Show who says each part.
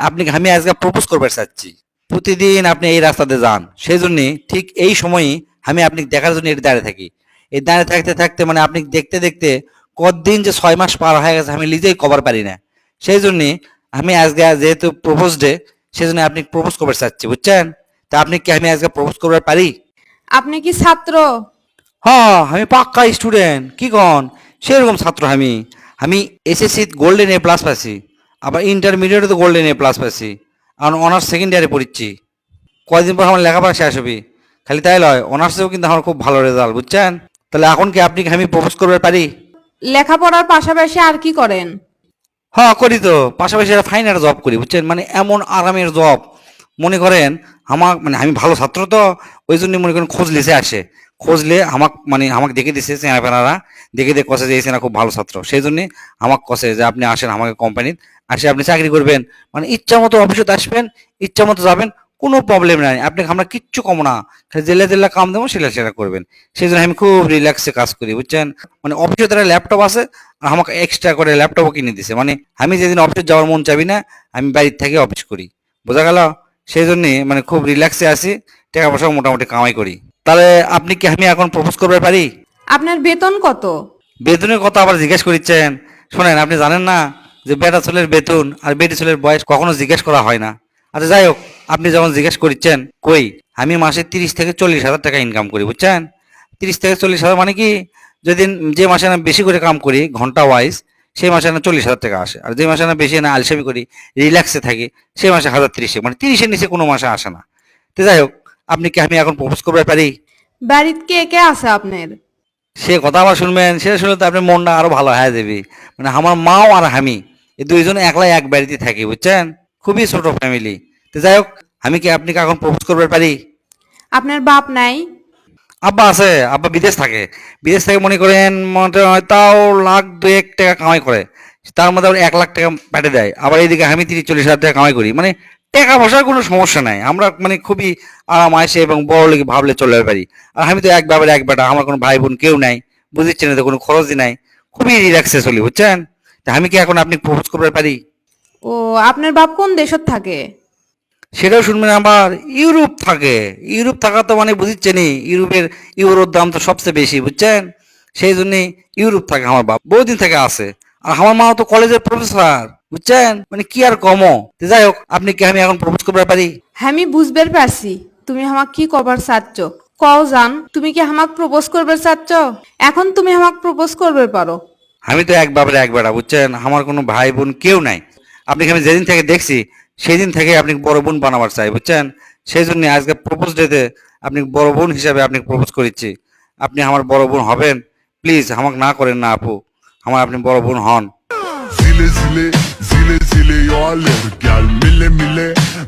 Speaker 1: আপনি আমি আজকে প্রপোজ করবার চাচ্ছি। প্রতিদিন আপনি এই রাস্তাতে যান। সেই জন্য ঠিক এই সময়ই আমি আপনি দেখার জন্য এটি দাঁড়িয়ে থাকি। এই দাঁড়িয়ে থাকতে থাকতে মানে আপনি দেখতে দেখতে কতদিন যে ছয় মাস পার হয়ে গেছে আমি নিজেই কভার পারি না। সেই জন্য আমি আজকে যেহেতু প্রপোজ ডে সেই জন্য আপনি প্রপোজ করবার চাচ্ছি বুঝছেন? তা আপনি কি আমি আজকে প্রপোজ করবার পারি?
Speaker 2: আপনি কি ছাত্র?
Speaker 1: হ্যাঁ আমি পাক্কা স্টুডেন্ট কি কন? সেরকম ছাত্র আমি। আমি এসএসসি গোল্ডেন এ প্লাস পাইছি। আবার ইন্টারমিডিয়েটে তো গোল্ডেন এ প্লাস পাইছি। আর অনার্স সেকেন্ড ইয়ারে পড়িচ্ছি। কয়দিন পর আমার লেখাপড়া শেষ হবে? খালি তাই লয় অনার্সেও কিন্তু আমার খুব ভালো রেজাল্ট বুঝছেন? তাহলে এখন কি আপনি কি আমি প্রপোজ করতে পারি?
Speaker 2: লেখাপড়ার পাশাপাশি আর কি করেন?
Speaker 1: হ্যাঁ করি তো। পাশাপাশি একটা ফাইন ফাইনাল জব করি বুঝছেন? মানে এমন আরামের জব মনে করেন আমার মানে আমি ভালো ছাত্র তো ওই জন্য মনে করেন খোঁজ লিসে আসে। খোঁজলে আমাক মানে আমাকে দেখে দিছে চেনাফেনারা দেখে দেখে কষে যে এই খুব ভালো ছাত্র। সেই জন্য আমাকে কষে যে আপনি আসেন আমাকে কোম্পানির আসে আপনি চাকরি করবেন। মানে ইচ্ছা মতো অফিসে আসবেন, ইচ্ছা মতো যাবেন, কোনো প্রবলেম নাই। আপনি আমরা কিচ্ছু কম না। জেলে জেলে কাম দেবো, সেটা সেটা করবেন। সেই জন্য আমি খুব রিল্যাক্সে কাজ করি, বুঝছেন? মানে অফিসে তারা ল্যাপটপ আছে, আর আমাকে এক্সট্রা করে ল্যাপটপও কিনে দিছে। মানে আমি যেদিন অফিসে যাওয়ার মন চাবি না, আমি বাড়ির থেকে অফিস করি। বোঝা গেল? সেই জন্যে মানে খুব রিল্যাক্সে আসি টাকা পয়সা মোটামুটি কামাই করি। তাহলে আপনি কি আমি এখন প্রপোজ করতে পারি?
Speaker 2: আপনার বেতন কত?
Speaker 1: বেতনের কথা আবার জিজ্ঞেস করিচ্ছেন। শোনেন আপনি জানেন না যে বেটা ছেলের বেতন আর বেটি ছেলের বয়স কখনো জিজ্ঞেস করা হয় না। আচ্ছা যাই হোক আপনি যখন জিজ্ঞেস করিচ্ছেন কই? আমি মাসে তিরিশ থেকে চল্লিশ হাজার টাকা ইনকাম করি বুঝছেন? তিরিশ থেকে চল্লিশ হাজার মানে কি? যেদিন যে মাসে আমি বেশি করে কাম করি ঘণ্টা ওয়াইজ সেই মাসে না চল্লিশ হাজার টাকা আসে। আর যে মাসে না বেশি না আলসামি করি রিল্যাক্সে থাকি সেই মাসে হাজার তিরিশে মানে তিরিশের নিচে কোনো মাসে আসে না। তো যাই হোক আপনি কি আমি এখন প্রপোজ করতে পারি?
Speaker 2: বাড়িতে কে কে আছে আপনার?
Speaker 1: সে কথা আবার শুনবেন সে শুনলে তো আপনার মনটা আরও ভালো হয়ে যাবে। মানে আমার মাও আর আমি এই দুইজন একলাই এক বাড়িতে থাকি বুঝছেন? খুবই ছোট ফ্যামিলি তো যাই হোক আমি কি আপনি কি এখন প্রপোজ করতে পারি?
Speaker 2: আপনার বাপ নাই?
Speaker 1: আব্বা আছে আব্বা বিদেশ থাকে। বিদেশ থেকে মনে করেন মনে হয় তাও লাখ দুয়েক টাকা কামাই করে। তার মধ্যে আবার এক লাখ টাকা পেটে দেয়। আবার এইদিকে আমি তিরিশ চল্লিশ হাজার টাকা কামাই করি। মানে টাকা পয়সার কোনো সমস্যা নাই। আমরা মানে খুবই আরাম আসে এবং বড় লেগে ভাবলে চলে পারি। আর আমি তো এক বাবার এক বেটা আমার কোনো ভাই বোন কেউ নাই। বুঝছেন তো কোনো খরচই নাই। খুবই রিল্যাক্সে চলি বুঝছেন? তা আমি কি এখন আপনি প্রপোজ করতে পারি?
Speaker 2: ও আপনার বাপ কোন দেশত থাকে?
Speaker 1: সেটাও শুনবেন আমার ইউরোপ থাকে। ইউরোপ থাকা তো মানে বুঝছেনই ইউরোপের ইউরোর দাম তো সবচেয়ে বেশি বুঝছেন? সেই জন্যই ইউরোপ থাকে আমার বাপ। বহুদিন থেকে আছে। আর আমার মা তো কলেজের প্রফেসর বুঝছেন? মানে কি আর কমো? যাই হোক আপনি কি আমি এখন প্রপোজ করতে পারি?
Speaker 2: হ্যাঁ, আমি বুঝবার পারছি। তুমি আমাকে কি করবার চাচ্ছ? কও জান তুমি কি আমাকে প্রপোজ করবে চাচ্ছ? এখন তুমি আমাক প্রপোজ করবে পারো।
Speaker 1: আমি তো এক বাবার এক বেটা বুঝছেন? আমার কোনো ভাই বোন কেউ নাই। আপনাকে আমি যেদিন থেকে দেখছি সেই দিন থেকে আপনি বড় বোন বানাবার চাই বুঝছেন? সেই জন্য আজকে প্রপোজ ডেতে আপনি বড় বোন হিসাবে আপনি প্রপোজ করেছি আপনি আমার বড় বোন হবেন? প্লিজ আমাকে না করেন না আপু। আমার আপনি বড় বোন হন।
Speaker 3: Zile zile, zile zile, eu alerg Iar mile mile,